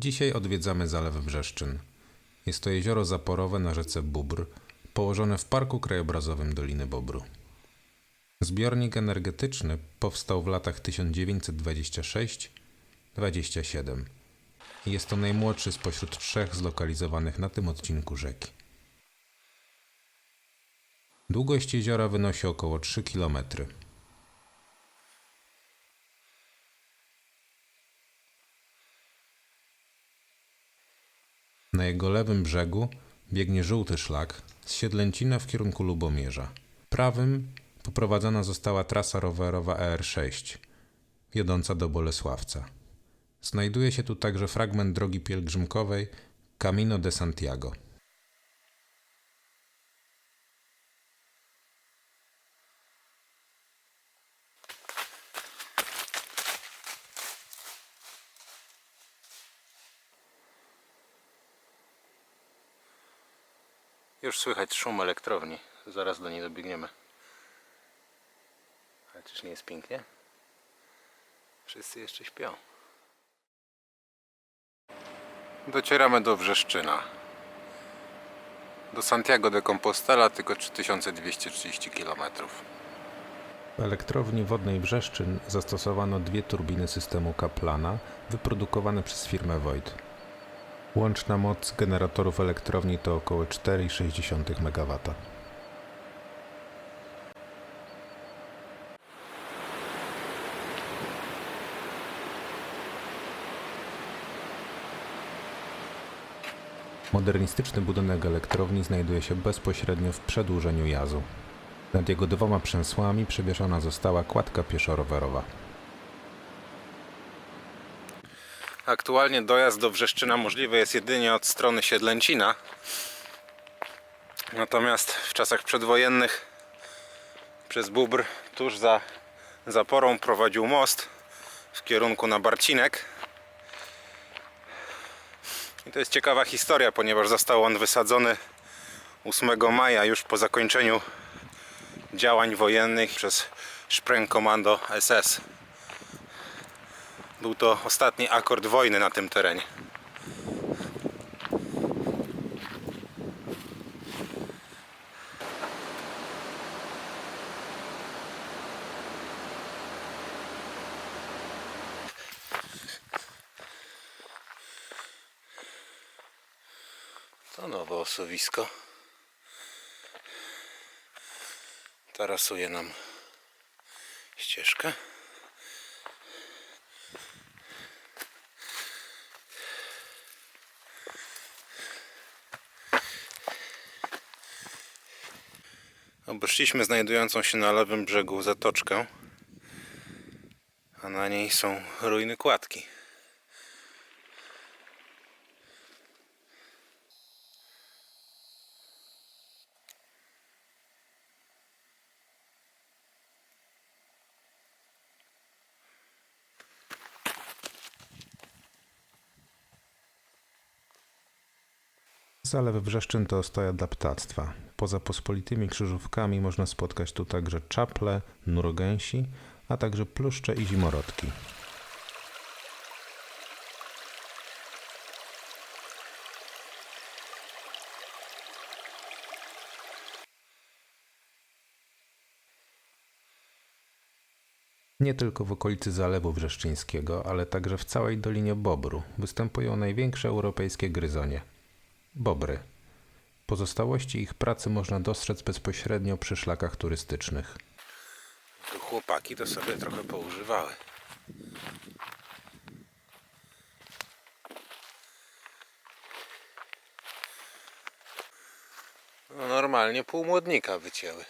Dzisiaj odwiedzamy Zalew Brzeszczyn. Jest to jezioro zaporowe na rzece Bóbr, położone w Parku Krajobrazowym Doliny Bobru. Zbiornik energetyczny powstał w latach 1926-27. Jest to najmłodszy spośród trzech zlokalizowanych na tym odcinku rzeki. Długość jeziora wynosi około 3 km. Na jego lewym brzegu biegnie żółty szlak z Siedlęcina w kierunku Lubomierza. Prawym poprowadzona została trasa rowerowa ER6, wiodąca do Bolesławca. Znajduje się tu także fragment drogi pielgrzymkowej Camino de Santiago. Już słychać szum elektrowni. Zaraz do niej dobiegniemy. Ale czyż nie jest pięknie? Wszyscy jeszcze śpią. Docieramy do Wrzeszczyna. Do Santiago de Compostela tylko 3230 km. W elektrowni wodnej Wrzeszczyn zastosowano dwie turbiny systemu Kaplana wyprodukowane przez firmę Voigt. Łączna moc generatorów elektrowni to około 4,6 MW. Modernistyczny budynek elektrowni znajduje się bezpośrednio w przedłużeniu jazu. Nad jego dwoma przęsłami przewieszona została kładka pieszo-rowerowa. Aktualnie dojazd do Wrzeszczyna możliwy jest jedynie od strony Siedlęcina. Natomiast w czasach przedwojennych przez Bóbr tuż za zaporą prowadził most w kierunku na Barcinek. I to jest ciekawa historia, ponieważ został on wysadzony 8 maja już po zakończeniu działań wojennych przez Sprengkommando SS. Był to ostatni akord wojny na tym terenie. To nowe osuwisko. Tarasuje nam ścieżkę. Obeszliśmy znajdującą się na lewym brzegu zatoczkę, a na niej są ruiny kładki. Zalew Wrzeszczyn to ostoja dla ptactwa. Poza pospolitymi krzyżówkami można spotkać tu także czaple, nurogęsi, a także pluszcze i zimorodki. Nie tylko w okolicy Zalewu Wrzeszczyńskiego, ale także w całej Dolinie Bobru występują największe europejskie gryzonie bobry. Pozostałości ich pracy można dostrzec bezpośrednio przy szlakach turystycznych. Tu chłopaki to sobie trochę poużywały. No normalnie pół młodnika wycięły.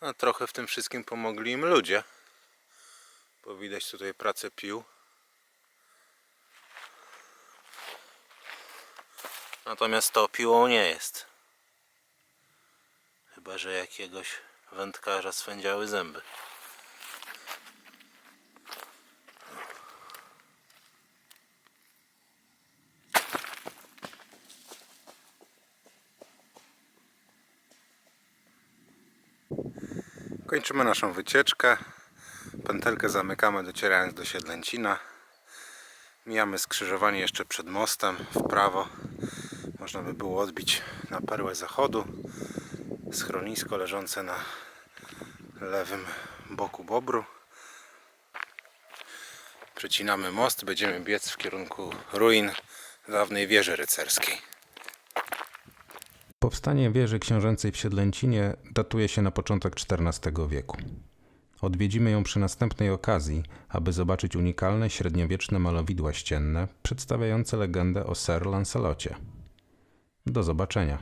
A trochę w tym wszystkim pomogli im ludzie. Bo widać tutaj pracę pił. Natomiast to piłą nie jest. Chyba, że jakiegoś wędkarza swędziały zęby. Kończymy naszą wycieczkę. Pętelkę zamykamy docierając do Siedlęcina. Mijamy skrzyżowanie jeszcze przed mostem w prawo. Można by było odbić na perłę zachodu. Schronisko leżące na lewym boku Bobru. Przecinamy most, będziemy biec w kierunku ruin dawnej wieży rycerskiej. Powstanie wieży książęcej w Siedlęcinie datuje się na początek XIV wieku. Odwiedzimy ją przy następnej okazji, aby zobaczyć unikalne średniowieczne malowidła ścienne przedstawiające legendę o Sir Lancelocie. Do zobaczenia.